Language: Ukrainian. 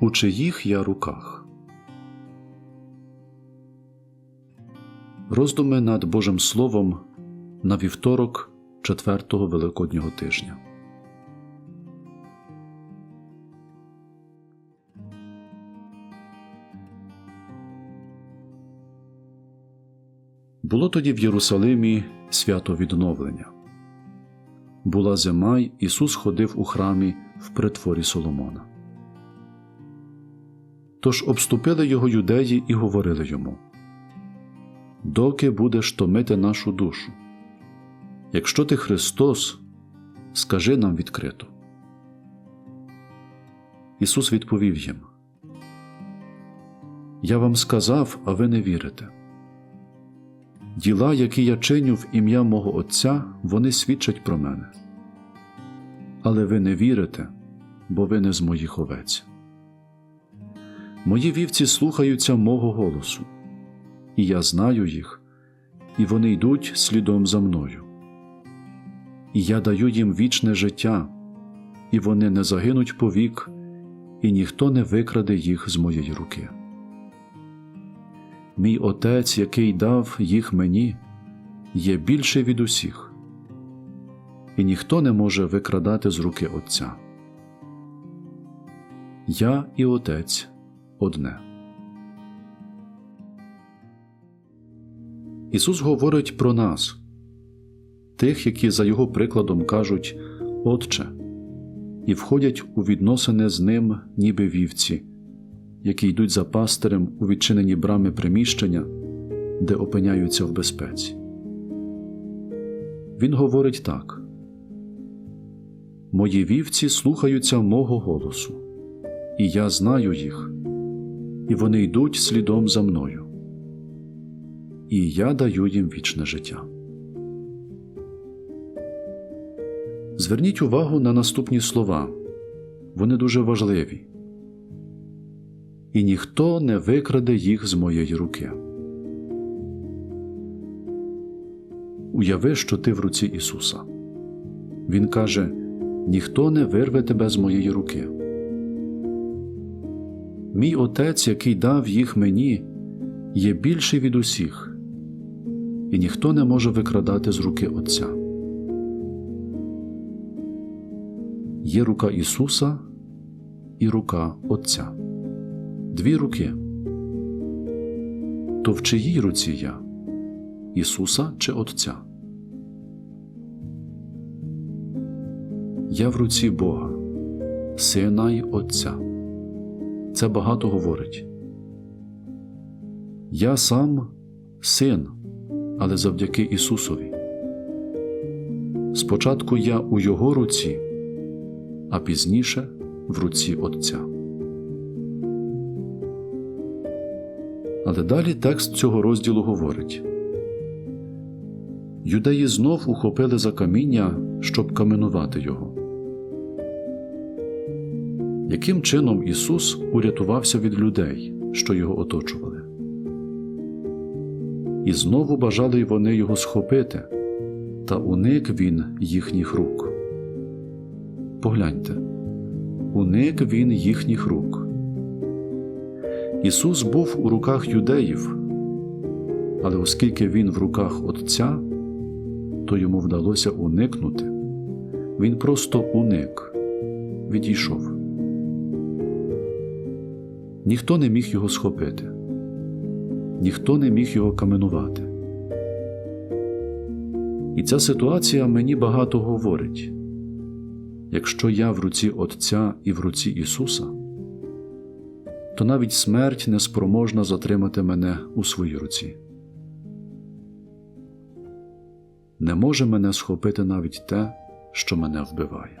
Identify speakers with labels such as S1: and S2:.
S1: У чиїх я руках? Роздуми над Божим Словом на вівторок четвертого Великоднього тижня. Було тоді в Єрусалимі свято відновлення. Була зима, й Ісус ходив у храмі в притворі Соломона. Тож обступили його юдеї і говорили йому Доки будеш томити нашу душу? Якщо ти Христос, скажи нам відкрито. Ісус відповів їм Я вам сказав, а ви не вірите. Діла, які я чиню в ім'я мого Отця, вони свідчать про мене. Але ви не вірите, бо ви не з моїх овець. Мої вівці слухаються мого голосу, і я знаю їх, і вони йдуть слідом за мною. І я даю їм вічне життя, і вони не загинуть повік, і ніхто не викраде їх з моєї руки. Мій Отець, який дав їх мені, є більший від усіх, і ніхто не може викрадати з руки Отця. Я і Отець одне. Ісус говорить про нас, тих, які за Його прикладом кажуть Отче, і входять у відносини з Ним, ніби вівці які йдуть за пастирем у відчинені брами приміщення, де опиняються в безпеці. Він говорить так: Мої вівці слухаються мого голосу, і я знаю їх, і вони йдуть слідом за мною, і я даю їм вічне життя. Зверніть увагу на наступні слова. Вони дуже важливі і ніхто не викраде їх з моєї руки. Уяви, що ти в руці Ісуса. Він каже: Ніхто не вирве тебе з моєї руки. Мій Отець, який дав їх мені, є більший від усіх, і ніхто не може викрадати з руки Отця. Є рука Ісуса і рука Отця дві руки. То в чиїй руці я Ісуса чи Отця? Я в руці Бога, Сина й Отця. Це багато говорить. Я сам син, але завдяки Ісусові. Спочатку я у Його руці, а пізніше в руці Отця. Але далі текст цього розділу говорить Юдеї знов ухопили за каміння, щоб каменувати його. Яким чином Ісус урятувався від людей, що його оточували? І знову бажали вони його схопити, та уник він їхніх рук. Погляньте, уник він їхніх рук. Ісус був у руках юдеїв, але оскільки Він в руках Отця, то йому вдалося уникнути. Він просто уник, відійшов. Ніхто не міг його схопити, ніхто не міг його каменувати. І ця ситуація мені багато говорить якщо я в руці Отця і в руці Ісуса то навіть смерть не спроможна затримати мене у своїй руці. Не може мене схопити навіть те, що мене вбиває.